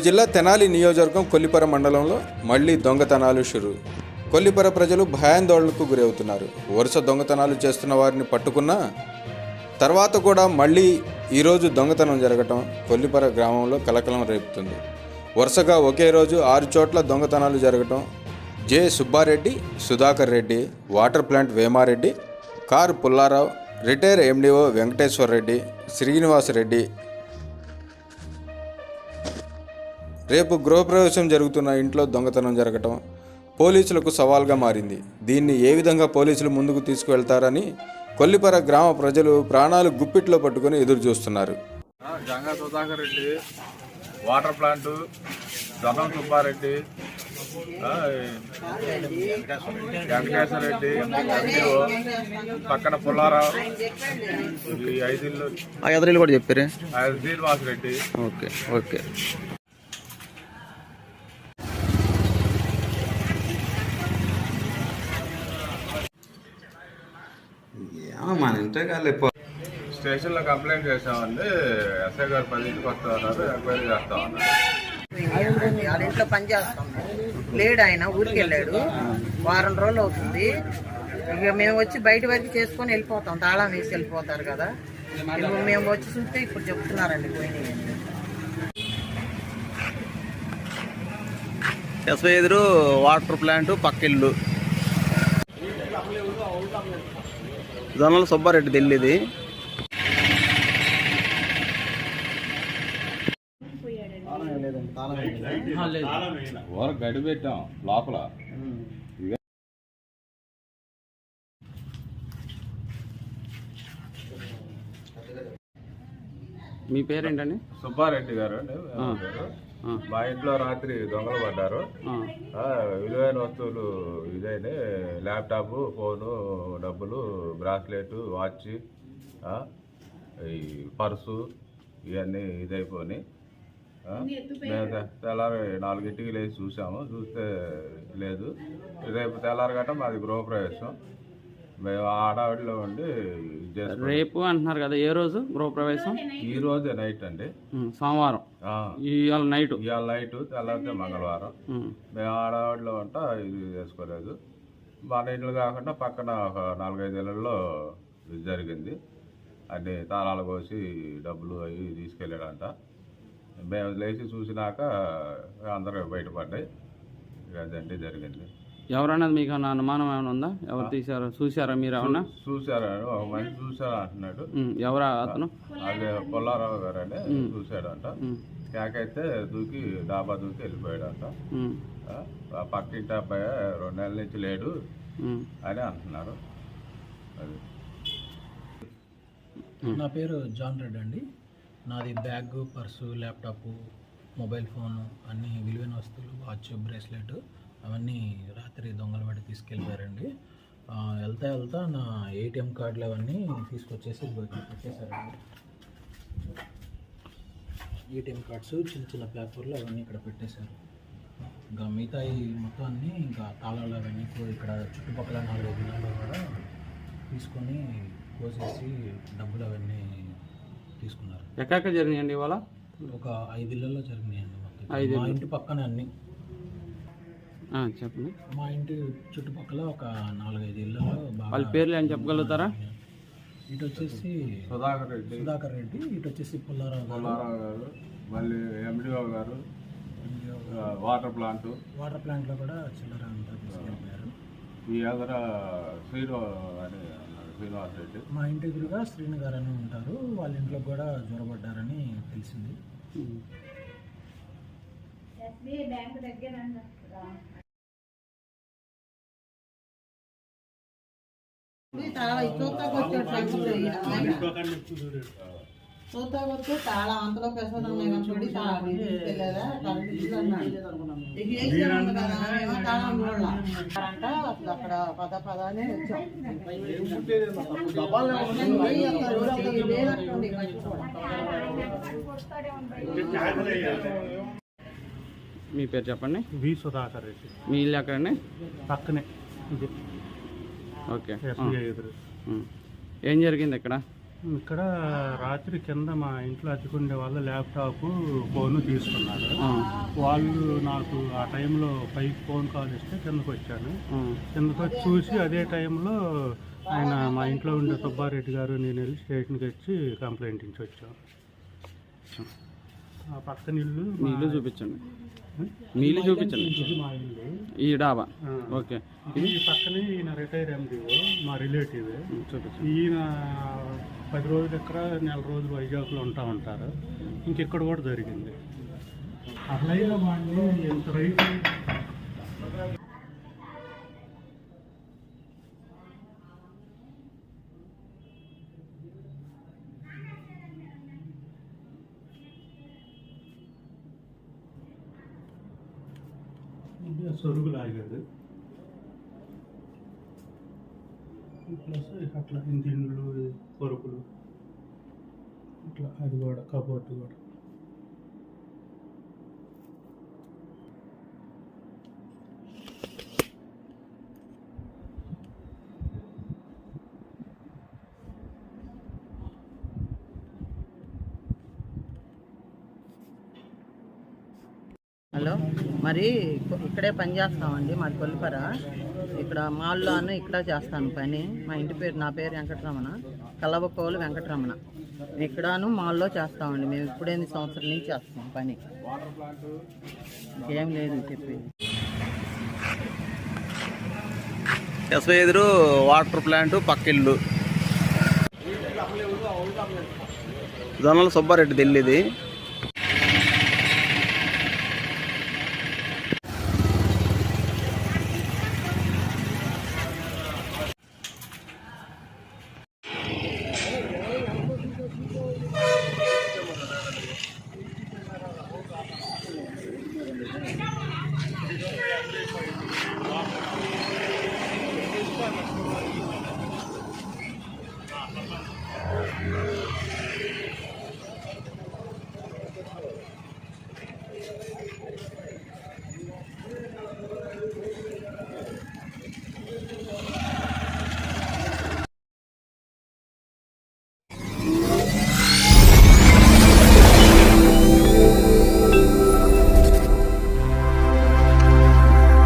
గుంటూరు జిల్లా తెనాలి నియోజకవర్గం కొల్లిపర మండలంలో మళ్ళీ దొంగతనాలు షురు. కొల్లిపర ప్రజలు భయాందోళనకు గురవుతున్నారు. వరుస దొంగతనాలు చేస్తున్న వారిని పట్టుకున్నా తర్వాత కూడా మళ్ళీ ఈరోజు దొంగతనం జరగటం కొల్లిపర గ్రామంలో కలకలం రేపుతుంది. వరుసగా ఒకే రోజు ఆరు చోట్ల దొంగతనాలు జరగటం. J. Subbareddy Sudhakar Reddy water plant Vemareddy car Pullarao retire MDO Venkateswara Reddy Srinivasareddy రేపు గృహప్రవేశం జరుగుతున్న ఇంట్లో దొంగతనం జరగటం పోలీసులకు సవాల్గా మారింది. దీన్ని ఏ విధంగా పోలీసులు ముందుకు తీసుకువెళ్తారని కొల్లిపర గ్రామ ప్రజలు ప్రాణాలు గుప్పిట్లో పట్టుకొని ఎదురు చూస్తున్నారు గంగా సుధాకర్ రెడ్డి వాటర్ ప్లాంట్ జనం సుబ్బారెడ్డి వెంకటేశ్వర రెడ్డి పక్కన పుల్లారావు ఈ ఐదిల్లు ఆ ఎదురు కూడా చెప్పారు? ఐదు శ్రీనివాస్ రెడ్డి. Okay okay. మన ఇంటే కాలే స్టేషన్లో కంప్లైంట్ చేసామండి ఎస్ఐ గారు పదింటికి వస్తా ఉన్నారు ఎంక్వైరీ చేస్తా ఉన్నారు వాళ్ళ ఇంట్లో పని చేస్తాం. లేడు ఆయన ఊరికి వెళ్ళాడు. వారం రోజులు అవుతుంది. ఇక మేము వచ్చి బయట వరకు చేసుకొని వెళ్ళిపోతాం. తాళం వేసి వెళ్ళిపోతారు కదా. ఇప్పుడు మేము వచ్చి చూస్తే ఇప్పుడు చెప్తున్నారండి పోయినాయి ఎస్ఐ ఎదురు వాటర్ ప్లాంట్ పక్కిల్లు. జొన్నల సుబ్బారెడ్డి ఊర గడి పెట్టాం లోపల. మీ పేరేంటండి? సుబ్బారెడ్డి గారు అండి. మా ఇంట్లో రాత్రి దొంగలు పడ్డారు. ఆ, విలువైన వస్తువులు ఇదైనా ల్యాప్టాప్ ఫోను డబ్బులు బ్రాస్లెట్ వాచ్ ఆ, ఈ పర్సు ఇవన్నీ ఇదైపోయినాయి ఆ, మేము తెల్లారి నాలుగింటికి లేచి చూసాము. చూస్తే లేదు. రేపు తెల్లారి గట్ట మాది గృహప్రవేశం. ఆడావిడిలో ఉండి. రేపు అంటున్నారు కదా ఏ రోజు గృహప్రవేశం? ఈ రోజే నైట్ అండి. సోమవారం. ఇవాళ నైట్. ఇవాళ నైట్ తెల్లారితే మంగళవారం. మేము ఆడవాడిలో ఉంటా ఇది చేసుకోలేదు. మన ఇల్లు కాకుండా పక్కన ఒక నాలుగైదు ఇళ్ళల్లో ఇది జరిగింది. అన్ని తాళాలు కోసి డబ్బులు అవి తీసుకెళ్ళాడంట. మేము లేచి చూసినాక అందరూ బయటపడ్డాయి. అదండి జరిగింది. ఎవరన్నది మీకు ఏమన్నా అనుమానం ఏమైనా ఉందా? ఎవరు తీసారు చూసారా మీరు ఏమన్నా? చూసారా ఒక మనిషి అంటున్నాడు. ఎవరా అతను? అదే పుల్లారావు గారు అని చూశాడంట. కేకైతే దూకి డాబా దూకి వెళ్ళిపోయాడంట. ఆ, పక్కింటి అబ్బాయి రెండు నెలల నుంచి లేడు. అని అంటున్నారు. అది. నా పేరు జాన్ రెడ్డి అండి. నాది bag purse laptop mobile phone అన్ని విలువైన వస్తువులు వాచ్ బ్రేస్లెట్ అవన్నీ రాత్రి దొంగలు పడి తీసుకెళ్ళిపోయారండి. వెళ్తా వెళ్తా నా ఏటీఎం కార్డులు అవన్నీ తీసుకొచ్చేసి పెట్టేశారండి. ఏటీఎం కార్డ్స్ చిన్న చిన్న పేపర్లు అవన్నీ ఇక్కడ పెట్టేశారు. ఇంకా మిగతా ఈ మొత్తం అన్నీ ఇంకా తాళాలు అవన్నీ కూడా ఇక్కడ చుట్టుపక్కల నాలుగు దినాల్లో కూడా తీసుకొని కోసేసి డబ్బులు అవన్నీ తీసుకున్నారు. ఎక్కడెక్కడ జరిగినాయండి ఇవాళ? ఒక ఐదు ఇళ్ళలో జరిగినాయండి మొత్తం. ఐదు ఇంటి పక్కనే అన్ని. చెప్పండి. మా ఇంటి చుట్టుపక్కల ఒక నాలుగైదు ఇళ్ళలో బాగా వాళ్ళ పేర్లు ఏం చెప్పగలుగుతారా? ఇటు వచ్చేసి సుధాకర్ రెడ్డి. సుధాకర్ రెడ్డి ఇటు వచ్చేసి పుల్లారావు గారు. పుల్లారావు గారు మళ్ళీ ఎండిఓ గారు వాటర్ ప్లాంట్. వాటర్ ప్లాంట్లో కూడా చిల్లర అంతా తీసుకెళ్ళిపోయారు. ఈ ఎదర శ్రీను అని శ్రీనివాస్ రెడ్డి. మా ఇంటి ఎదురుగా శ్రీను గారు అని ఉంటారు. వాళ్ళ ఇంట్లో కూడా జ్వరపడ్డారని తెలిసింది. చూస్తా వరకు తాళం అంతలో కనుకోండి తాళం ఏమో అంట అసలు అక్కడ పద పద అనే వచ్చాం. మీ పేరు చెప్పండి. వి సుధాకర్ రెడ్డి. మీ ఇల్లు ఎక్కడండి? పక్కనే. ఇది. ఓకే. ఎస్బీఐ ఎదురు. ఏం జరిగింది ఇక్కడ? ఇక్కడ రాత్రి కింద మా ఇంట్లో అద్దెకుండే వాళ్ళు ల్యాప్టాప్ ఫోన్ తీసుకున్నారు. వాళ్ళు నాకు ఆ టైంలో పైకి ఫోన్ కాల్ ఇస్తే కిందకు వచ్చాను. కిందకు వచ్చి చూసి అదే టైంలో ఆయన మా ఇంట్లో ఉండే సుబ్బారెడ్డి గారు నేను వెళ్ళి స్టేషన్కి వచ్చి కంప్లైంట్ ఇచ్చి వచ్చాం. ఇల్లు మీ ఇల్లు చూపించండి. ఇల్లు చూపించండి. మా ఇల్లు. ఈ డాబా. ఓకే. ఈ పక్కనే ఈయన రిటైర్ ఎండిఓ మా రిలేటివ్ చూపించండి. ఈయన పది రోజులు ఇక్కడ నెల రోజులు వైజాగ్లో ఉంటా ఉంటారు. ఇంకెక్కడ కూడా జరిగింది. అట్లయినా వాడిని ఎంత రైతు సరుగులాగాడు ప్లస్ అట్లా ఇంజిన్లు కొరకులు ఇట్లా అది కూడా కబోర్డ్ కూడా. హలో. మరి ఇక్కడే పని చేస్తామండి మాది కొల్లిపర. ఇక్కడ మాల్లోను ఇక్కడ చేస్తాను పని. మా ఇంటి పేరు నా పేరు వెంకటరమణ. కల్లబకోలు వెంకటరమణ. ఇక్కడను మాల్లో చేస్తామండి. మేము ఇప్పుడు ఎనిమిది సంవత్సరాల నుంచి చేస్తాం పని. ఏం లేదు చెప్పి ఎస్ఐ ఎదురు వాటర్ ప్లాంట్ పక్కిల్లు జొన్నల సుబ్బారెడ్డి ఢిల్లీది